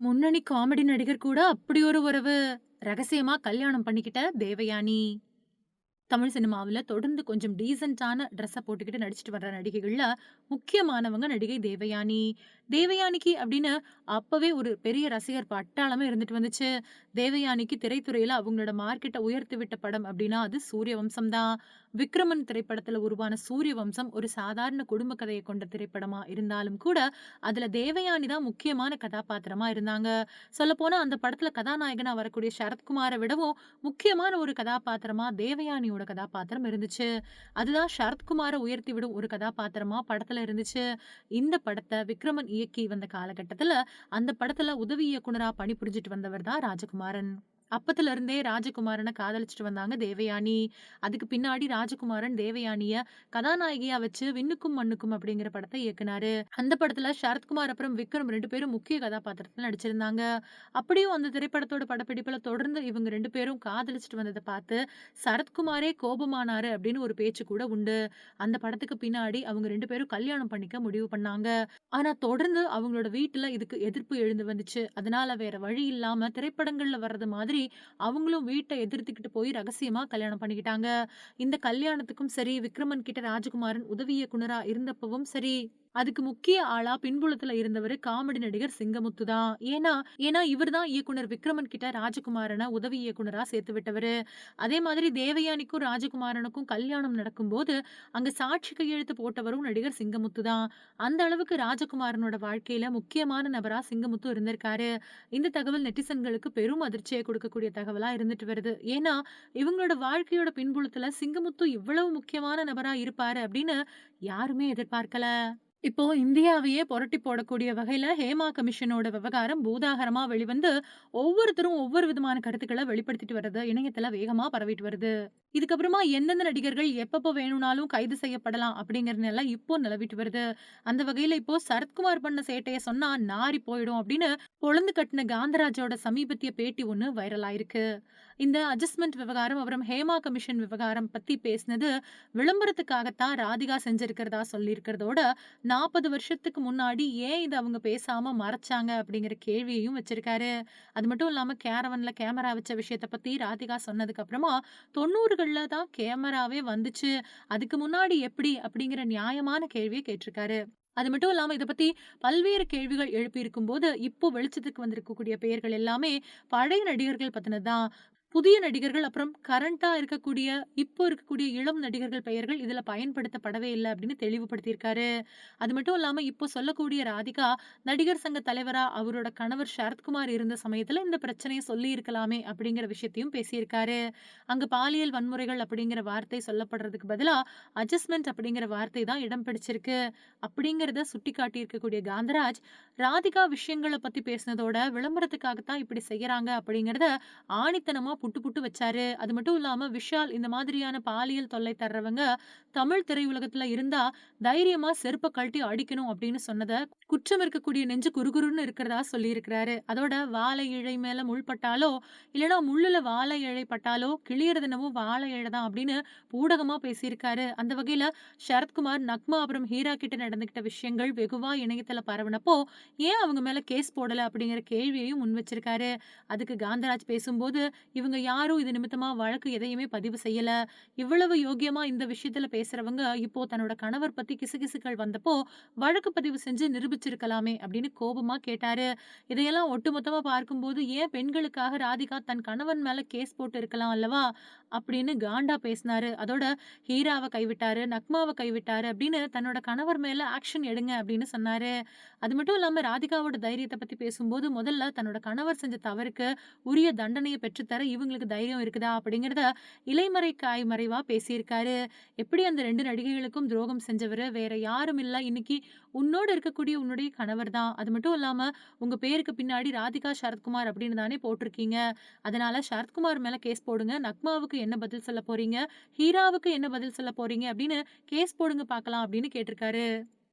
முன்னணி காமெடி நடிகர் கூட அப்படி ஒரு உறவு. ரகசியமா கல்யாணம் பண்ணிக்கிட்ட தேவயானி. தமிழ் சினிமாவுல தொடர்ந்து கொஞ்சம் டீசென்ட்டான ட்ரெஸ்ஸை போட்டுக்கிட்டு நடிச்சுட்டு வர்ற நடிகைகள்ல முக்கியமானவங்க நடிகை தேவயானி. தேவயானிக்கு அப்படின்னு அப்பவே ஒரு பெரிய ரசிகர் பட்டாளமே இருந்துட்டு வந்துச்சு. தேவயானிக்கு திரைத்துறையில அவங்களோட மார்க்கெட்ட உயர்த்தி விட்ட படம் அப்படின்னா, அது சூரியவம்சம் தான். விக்ரமன் திரைப்படத்துல உருவான சூரிய வம்சம் ஒரு சாதாரண குடும்ப கதையை கொண்ட திரைப்படமா இருந்தாலும் கூட, அதுல தேவயானி தான் முக்கியமான கதாபாத்திரமா இருந்தாங்க. சொல்லப்போனா அந்த படத்துல கதாநாயகனா வரக்கூடிய சரத்குமாரை விடவும் முக்கியமான ஒரு கதாபாத்திரமா தேவயானியோட கதாபாத்திரம் இருந்துச்சு. அதுதான் சரத்குமாரை உயர்த்தி விடும் ஒரு கதாபாத்திரமா படத்துல இருந்துச்சு. இந்த படத்தை விக்ரமன் இயக்கி வந்த காலகட்டத்துல, அந்த படத்துல உதவி இயக்குனரா பணிபுரிஞ்சுட்டு வந்தவர் தான் ராஜகுமாரன். அப்பத்துல இருந்தே ராஜகுமாரனை காதலிச்சுட்டு வந்தாங்க தேவயானி. அதுக்கு பின்னாடி ராஜகுமாரன் தேவயானிய கதாநாயகியா வச்சு "விண்ணுக்கும் மண்ணுக்கும்" அப்படிங்கிற படத்தை இயக்குனாரு. அந்த படத்துல சரத்குமார் அப்புறம் விக்ரம் ரெண்டு பேரும் முக்கிய கதாபாத்திரத்துல நடிச்சிருந்தாங்க. அப்படியும் அந்த திரைப்படத்தோட படப்பிடிப்புல தொடர்ந்து இவங்க ரெண்டு பேரும் காதலிச்சுட்டு வந்ததை பார்த்து, சரத்குமாரே கோபமானாரு அப்படின்னு ஒரு பேச்சு கூட உண்டு. அந்த படத்துக்கு பின்னாடி அவங்க ரெண்டு பேரும் கல்யாணம் பண்ணிக்க முடிவு பண்ணாங்க. ஆனா தொடர்ந்து அவங்களோட வீட்டுல இதுக்கு எதிர்ப்பு எழுந்து வந்துச்சு. அதனால வேற வழி இல்லாம திரைப்படங்கள்ல வர்றது மாதிரி அவங்களும் வீட்ட எதிர்த்துக்கிட்டு போய் ரகசியமா கல்யாணம் பண்ணிக்கிட்டாங்க. இந்த கல்யாணத்துக்கும் சரி, விக்ரமன் கிட்ட ராஜகுமாரன் உதவி இயக்குனரா இருந்தப்பவும் சரி, அதுக்கு முக்கிய ஆளா பின்புலத்துல இருந்தவரு காமெடி நடிகர் சிங்கமுத்து தான். ஏன்னா ஏன்னா இவர் தான் இயக்குனர் விக்ரமன் கிட்ட ராஜகுமாரன உதவி இயக்குனரா சேர்த்து விட்டவரு. அதே மாதிரி தேவயானிக்கும் ராஜகுமாரனுக்கும் கல்யாணம் நடக்கும்போது, அங்க சாட்சி கையெழுத்து போட்டவரும் நடிகர் சிங்கமுத்து தான். அந்த அளவுக்கு ராஜகுமாரனோட வாழ்க்கையில முக்கியமான நபரா சிங்கமுத்து இருந்திருக்காரு. இந்த தகவல் நெட்டிசன்களுக்கு பெரும் அதிர்ச்சியை கொடுக்கக்கூடிய தகவலா இருந்துட்டு வருது. ஏன்னா, இவங்களோட வாழ்க்கையோட பின்புலத்துல சிங்கமுத்து இவ்வளவு முக்கியமான நபரா இருப்பாரு அப்படின்னு யாருமே எதிர்பார்க்கல. இப்போ இந்தியாவையே புரட்டி போடக்கூடிய வகையில ஹேமா கமிஷனோட விவகாரம் பூதாகரமா வெளிவந்து, ஒவ்வொருத்தரும் ஒவ்வொரு விதமான கருத்துக்கள வெளிப்படுத்திட்டு வர்றது இணையத்துல வேகமா பரவிட்டு வருது. இதுக்கப்புறமா எந்தெந்த நடிகர்கள் எப்பப்போ வேணும்னாலும் கைது செய்யப்படலாம் அப்படிங்கிற நிலை இப்போ நிலவிட்டு வருது. அந்த வகையில இப்போ சரத்குமார் பண்ண சேட்டைய சொன்னா நாறி போயிடும் அப்படின்னு பொழுந்து கட்டுன காந்தராஜோட சமீபத்திய பேட்டி ஒண்ணு வைரல் ஆயிருக்கு. இந்த அட்ஜஸ்ட்மெண்ட் விவகாரம் அப்புறம் ஹேமா கமிஷன் விவகாரம் பத்தி பேசினது விளம்பரத்துக்காகத்தான் ராதிகா செஞ்சிருக்கிறதா சொல்லியிருக்கிறதோட, 40 வருஷத்துக்கு முன்னாடி ஏன் இத அவங்க பேசாம மறைச்சாங்க அப்படிங்கிற கேள்வியையும் வச்சிருக்காரு. அது மட்டும் இல்லாம கேரவன்ல கேமரா வச்ச விஷயத்த பத்தி ராதிகா சொன்னதுக்கு அப்புறமா 90கள்ல தான் கேமராவே வந்துச்சு. அதுக்கு முன்னாடி எப்படி? அப்படிங்கிற நியாயமான கேள்வியை கேட்டிருக்காரு. அது மட்டும் இல்லாம இத பத்தி பல்வேறு கேள்விகள் எழுப்பியிருக்கும் போது இப்போ வெளிச்சத்துக்கு வந்திருக்கக்கூடிய பெயர்கள் எல்லாமே பழைய நடிகர்கள் பற்றினது தான். புதிய நடிகர்கள் அப்புறம் கரண்ட்டா இருக்கக்கூடிய, இப்போ இருக்கக்கூடிய இளம் நடிகர்கள் பெயர்கள் இதுல பயன்படுத்தப்படவே இல்லை அப்படின்னு தெளிவுபடுத்தியிருக்காரு. அது மட்டும் இல்லாம இப்போ சொல்லக்கூடிய ராதிகா, நடிகர் சங்க தலைவரா அவரோட கணவர் சரத்குமார் இருந்த சமயத்துல இந்த பிரச்சனைய சொல்லியிருக்கலாமே அப்படிங்கிற விஷயத்தையும் பேசியிருக்காரு. அங்க பாலியல் வன்முறைகள் அப்படிங்கிற வார்த்தை சொல்லப்படுறதுக்கு பதிலா, அட்ஜஸ்ட்மெண்ட் அப்படிங்கிற வார்த்தை தான் இடம் பிடிச்சிருக்கு. அப்படிங்கிறத சுட்டி காட்டியிருக்கக்கூடிய காந்தராஜ், ராதிகா விஷயங்களை பற்றி பேசினதோட விளம்பரத்துக்காகத்தான் இப்படி செய்கிறாங்க அப்படிங்கிறத ஆணித்தனமாக புட்டு புட்டு வச்சாரு. அது மட்டும் இல்லாமல் விஷால் இந்த மாதிரியான பாலியல் தொல்லை தர்றவங்க தமிழ் திரையுலகத்தில் இருந்தால் தைரியமாக செருப்பை கழட்டி அடிக்கணும் அப்படின்னு சொன்னதை குற்றம் இருக்கக்கூடிய நெஞ்சு குறுகுறுன்னு இருக்கிறதா சொல்லியிருக்கிறாரு. அதோட வாழை இழை மேலே முள் பட்டாலோ, இல்லன்னா முள்ளுல வாழை இழை பட்டாலோ கிழியறது வாழை இழை தான் அப்படின்னு ஊடகமாக பேசியிருக்காரு. அந்த வகையில் சரத்குமார், நக்மா அப்புறம் ஹீரா கிட்ட நடந்துகிட்ட விஷயங்கள் வெகுவா இணையத்துல பரவினப்போ ஏன் அவங்க மேல கேஸ் போடல அப்படிங்கிற கேள்வியையும் முன் வச்சிருக்காரு. அதுக்கு காந்தராஜ் பேசும்போது, இவங்க யாரும் இது நிமித்தமா வழக்கு எதையுமே பதிவு செய்யல. இவ்வளவு யோகியமா இந்த விஷயத்துல பேசுறவங்க இப்போ தன்னோட கணவர் பத்தி கிசுகிசுக்கள் வந்தப்போ, வழக்கு பதிவு செஞ்சு நிரூபிச்சிருக்கலாமே அப்படின்னு கோபமா கேட்டாரு. இதையெல்லாம் ஒட்டுமொத்தமா பார்க்கும்போது, ஏன் பெண்களுக்காக ராதிகா தன் கணவன் மேல கேஸ் போட்டு இருக்கலாம் அல்லவா? அப்படின்னு காண்டா பேசினாரு. அதோட ஹீராவை கைவிட்டாரு, நக்மாவை கைவிட்டாரு அப்படின்னு தன்னோட கணவர் மேல ஆக்ஷன் எடுங்க அப்படின்னு சொன்னாரு. அது மட்டும் இல்லாம ராதிகாவோட தைரியத்தை பத்தி பேசும்போது, முதல்ல தன்னோட கணவர் செஞ்ச தவறுக்கு உரிய தண்டனையை பெற்றுத்தர இவங்களுக்கு தைரியம் இருக்குதா? அப்படிங்கிறத இலைமறை காய் மறைவா பேசியிருக்காரு. எப்படி அந்த ரெண்டு நடிகைகளுக்கும் துரோகம் செஞ்சவரு வேற யாரும் இல்ல. இன்னைக்கு உன்னோட இருக்கக்கூடிய உன்னுடைய கணவர் தான். அது மட்டும் இல்லாம உங்க பேருக்கு பின்னாடி ராதிகா சரத்குமார் அப்படின்னு தானே போட்டிருக்கீங்க. அதனால சரத்குமார் மேல கேஸ் போடுங்க. நக்மாவுக்கு என்ன பதில் சொல்ல போறீங்க? ஹீராவுக்கு என்ன பதில் சொல்ல போறீங்க? அப்படின்னு கேஸ் போடுங்க பார்க்கலாம் அப்படின்னு கேட்டிருக்காரு.